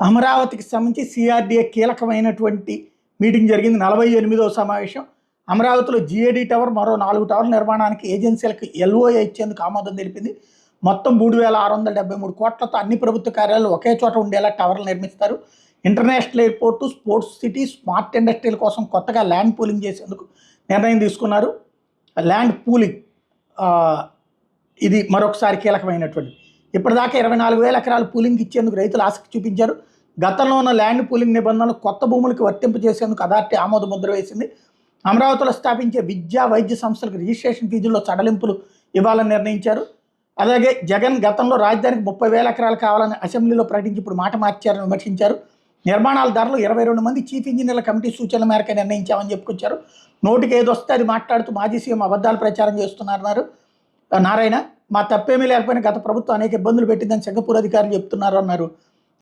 అమరావతికి సంబంధించి సిఆర్డీఏ కీలకమైనటువంటి మీటింగ్ జరిగింది. నలభై ఎనిమిదవ సమావేశం. అమరావతిలో జిఏడి టవర్ మరో నాలుగు టవర్ల నిర్మాణానికి ఏజెన్సీలకు ఎల్ఓఏ ఇచ్చేందుకు ఆమోదం తెలిపింది. మొత్తం మూడు వేల ఆరు వందల డెబ్బై మూడు కోట్లతో అన్ని ప్రభుత్వ కార్యాలయాలు ఒకే చోట ఉండేలా టవర్లు నిర్మిస్తారు. International airport sports city smart ఇండస్ట్రీల కోసం కొత్తగా ల్యాండ్ పూలింగ్ చేసేందుకు నిర్ణయం తీసుకున్నారు. ల్యాండ్ పూలింగ్ ఇది మరొకసారి కీలకమైనటువంటి ఇప్పటిదాకా ఇరవై నాలుగు వేల ఎకరాలు పూలింగ్ ఇచ్చేందుకు రైతులు ఆసక్తి చూపించారు. గతంలో ఉన్న ల్యాండ్ పూలింగ్ నిబంధనలు కొత్త భూములకు వర్తింపజేసేందుకు అథారిటీ ఆమోద ముద్ర వేసింది. అమరావతిలో స్థాపించే విద్యా వైద్య సంస్థలకు రిజిస్ట్రేషన్ ఫీజుల్లో సడలింపులు ఇవ్వాలని నిర్ణయించారు. అలాగే జగన్ గతంలో రాజధానికి ముప్పై వేల ఎకరాలు కావాలని అసెంబ్లీలో ప్రకటించి ఇప్పుడు మాట మార్చారని విమర్శించారు. నిర్మాణాల ధరలు ఇరవై రెండు మంది చీఫ్ ఇంజనీర్ల కమిటీ సూచనల మేరకు నిర్ణయించామని చెప్పుకొచ్చారు. నోటికి ఏదొస్తే అది మాట్లాడుతూ మాజీ సీఎం అబద్ధాలు ప్రచారం చేస్తున్నారన్నారు. నారాయణ మా తప్పేమీ లేకపోయినా గత ప్రభుత్వం అనేక ఇబ్బందులు పెట్టిందని సింగపూర్ అధికారులు చెప్తున్నారు అన్నారు.